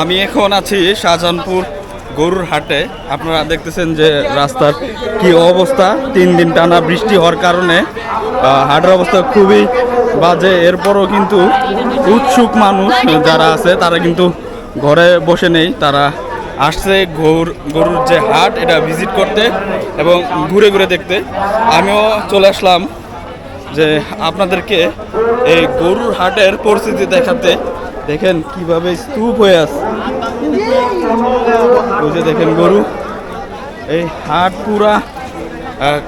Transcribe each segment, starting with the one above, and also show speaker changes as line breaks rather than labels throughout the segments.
আমি এখন আছি শাহজাহানপুর গরুর হাটে। আপনারা দেখতেছেন যে রাস্তার কি অবস্থা। তিন দিন টানা বৃষ্টি হওয়ার কারণে হাটের অবস্থা খুবই বাজে। এরপরও কিন্তু উৎসুক মানুষ যারা আছে, তারা কিন্তু ঘরে বসে নেই। তারা আসছে গরুর গরুর যে হাট, এটা ভিজিট করতে এবং ঘুরে ঘুরে দেখতে। আমিও চলে আসলাম যে আপনাদেরকে এই গরুর হাটের পরিস্থিতি দেখাতে দেখেন কীভাবে স্তূপ হয়ে ওই দেখেন গরু। এই হাট পুরা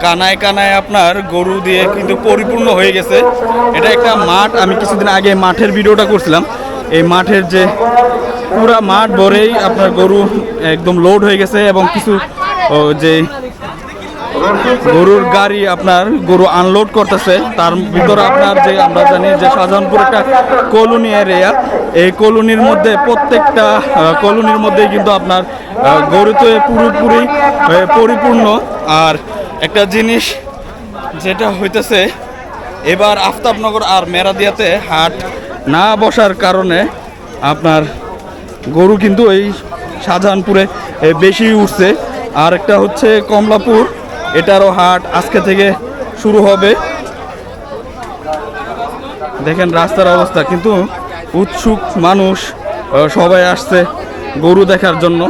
কানায় কানায় আপনার গরু দিয়ে কিন্তু পরিপূর্ণ হয়ে গেছে। এটা একটা মাঠ, আমি কিছুদিন আগে মাঠের ভিডিওটা করছিলাম। এই মাঠের যে পুরা মাঠ ভরেই আপনার গরু একদম লোড হয়ে গেছে এবং কিছু যে গরুর গাড়ি আপনার গরু আনলোড করতেছে। তার ভিতরে আপনার যে আমরা জানি যে শাহজাহানপুর একটা কলোনি এরিয়া এই কলোনির মধ্যে প্রত্যেকটা কলোনির মধ্যে কিন্তু আপনার আহ, গরুতে পুরোপুরি পরিপূর্ণ। আর একটা জিনিস যেটা হইতেছে এবার আফতাবনগর আর মেরাদিয়াতে হাট না বসার কারণে আপনার গরু কিন্তু এই শাহজাহানপুরে বেশি উঠছে। আর একটা হচ্ছে কমলাপুর। এটারও হাট আজকে থেকে শুরু হবে। দেখেন রাস্তার অবস্থা কিন্তু উৎসুক মানুষ সবাই আসছে গরু দেখার জন্য।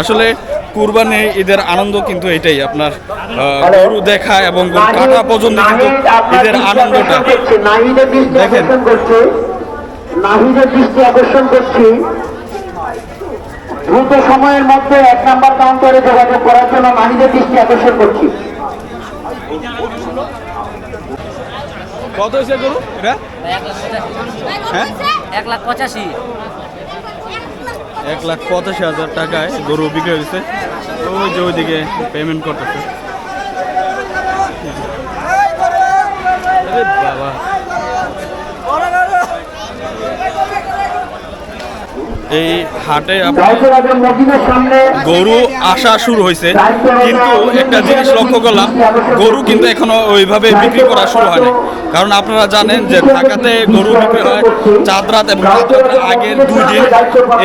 আসলে কুরবানি ঈদের আনন্দ কিন্তু এটাই আপনার গরু দেখা এবং গরু কাটা পর্যন্ত কিন্তু ঈদের আনন্দটা। দেখেন।
নাহিদের দৃষ্টি আকর্ষণ করছি। দ্রুত সময়ের মধ্যে এক নাম্বার কাউন্টারে যোগাযোগ করার জন্য নাহিদের দৃষ্টি আকর্ষণ করছি।
কত হয়েছে গরু? এটা? হ্যাঁ?
এক লাখ পঁচাশি।
এক লাখ পঁচাশি হাজার টাকায় গরু বিক্রি হয়েছে। ওই যে ওইদিকে পেমেন্ট করতেছে। বাবা। এই হাটে গরু আসা শুরু হয়েছে। কিন্তু একটা জিনিস লক্ষ্য করলাম গরু কিন্তু এখনও ওইভাবে বিক্রি করা শুরু হয়নি। কারণ আপনারা জানেন যে ঢাকাতে গরু বিক্রি হয় চাঁদ রাত এবং আগের দুই দিন।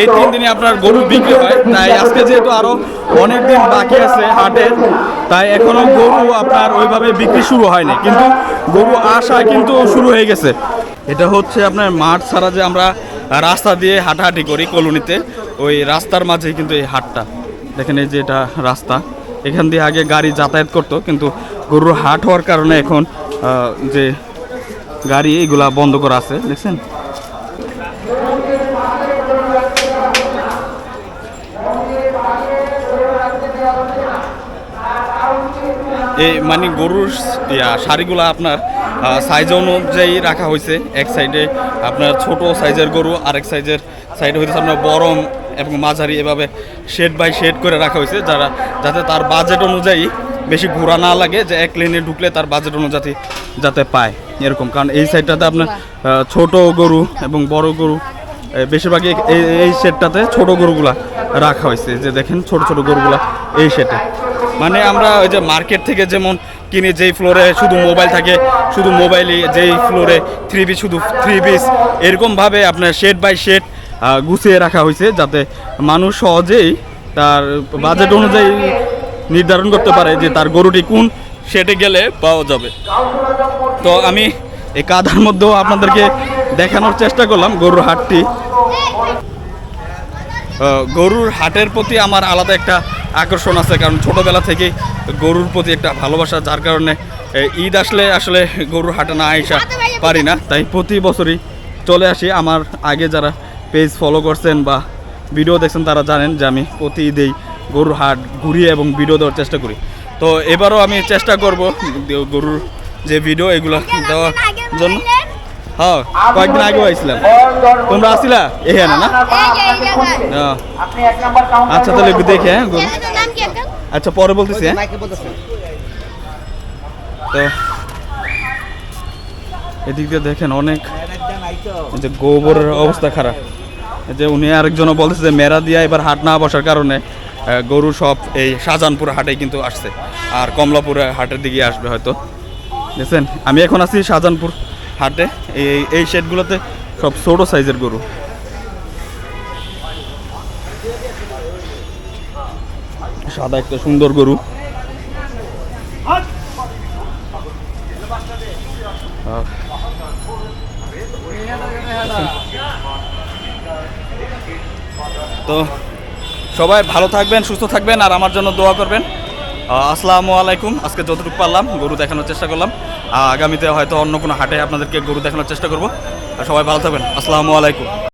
এই তিন দিনে আপনার গরু বিক্রি হয়। তাই আজকে যেহেতু আরও অনেক দিন বাকি আছে হাটের তাই এখনও গরু আপনার ওইভাবে বিক্রি শুরু হয়নি। কিন্তু গরু আসা কিন্তু শুরু হয়ে গেছে। এটা হচ্ছে আপনার মাঠ ছাড়া যে আমরা রাস্তা দিয়ে হাঁটাহাঁটি করি কলোনিতে। ওই রাস্তার মাঝে কিন্তু এই হাটটা। দেখেন এই যে এটা রাস্তা। এখান দিয়ে আগে গাড়ি যাতায়াত করতো, কিন্তু গরুর হাট হওয়ার কারণে এখন যে গাড়ি এইগুলা বন্ধ করা আছে, দেখছেন? এই মানে গরুর শাড়িগুলো আপনার সাইজ অনুযায়ী রাখা হয়েছে এক সাইডে আপনার ছোট সাইজের গরু, আরেক সাইজের সাইডে হইতেছে আপনার বরম এবং মাঝারি, এভাবে শেড বাই শেড করে রাখা হয়েছে যারা, যাতে তার বাজেট অনুযায়ী বেশি ঘোরা না লাগে, যে এক লেনে ঢুকলে তার বাজেট অনুযায়ী যাতে পায়, এরকম। কারণ এই সাইডটাতে আপনার ছোট গরু এবং বড় গরু বেশিরভাগই এই এই সেটটাতে ছোট গরুগুলা রাখা হয়েছে যে দেখেন ছোট ছোট গরুগুলা এই সেটে মানে আমরা ওই যে মার্কেট থেকে যেমন কিনি যেই ফ্লোরে শুধু মোবাইল থাকে, শুধু মোবাইলই যেই ফ্লোরে থ্রি পিস শুধু থ্রি পিস এরকমভাবে আপনার শেড বাই শেড গুছিয়ে রাখা হয়েছে যাতে মানুষ সহজেই তার বাজেট অনুযায়ী নির্ধারণ করতে পারে যে তার গরুটি কোন শেডে গেলে পাওয়া যাবে। তো আমি এই কাদার মধ্যেও আপনাদেরকে দেখানোর চেষ্টা করলাম গরুর হাটটি। গরুর হাটের প্রতি আমার আলাদা একটা আকর্ষণ আছে, কারণ ছোটবেলা থেকেই গরুর প্রতি একটা ভালোবাসা, যার কারণে ঈদ আসলে আসলে গরুর হাটে না আইসা পারি না। তাই প্রতি বছরই চলে আসি। আমার আগে যারা পেজ ফলো করছেন বা ভিডিও দেখছেন, তারা জানেন যে আমি প্রতি ঈদেই গরুর হাট ঘুরিয়ে এবং ভিডিও দেওয়ার চেষ্টা করি। তো এবারও আমি চেষ্টা করব গরুর যে ভিডিও এগুলো দেওয়ার জন্য। হ্যাঁ কয়েকদিন আগেও আইছিলাম তোমরা আসিলা? এখানে না? হ্যাঁ।
আপনি এক নাম্বার কাউন্টারে
আচ্ছা তাহলে দেখে হ্যাঁ আচ্ছা পরে বলতেছি হ্যাঁ। তো এদিক দিয়ে দেখেন অনেক যে গোবরের অবস্থা খারাপ। যে উনি আরেকজনও বলতেছে যে মেরা দিয়া এবার হাট না বসার কারণে গরু সব এই শাহজাহানপুর হাটে কিন্তু আসছে। আর কমলাপুরে হাটের দিকে আসবে হয়তো। দেখছেন? আমি এখন আছি শাহজাহানপুর হাটে। এই এই শেডগুলোতে সব ছোটো সাইজের গরু। সাদা একটা সুন্দর গরু। তো সবাই ভালো থাকবেন, সুস্থ থাকবেন, আর আমার জন্য দোয়া করবেন। আসসালামু আলাইকুম। আজকে যতটুকু পারলাম গরু দেখানোর চেষ্টা করলাম। আগামীতে হয়তো অন্য কোনো হাটে আপনাদেরকে গরু দেখানোর চেষ্টা করব। সবাই ভালো থাকবেন। আসসালামু আলাইকুম।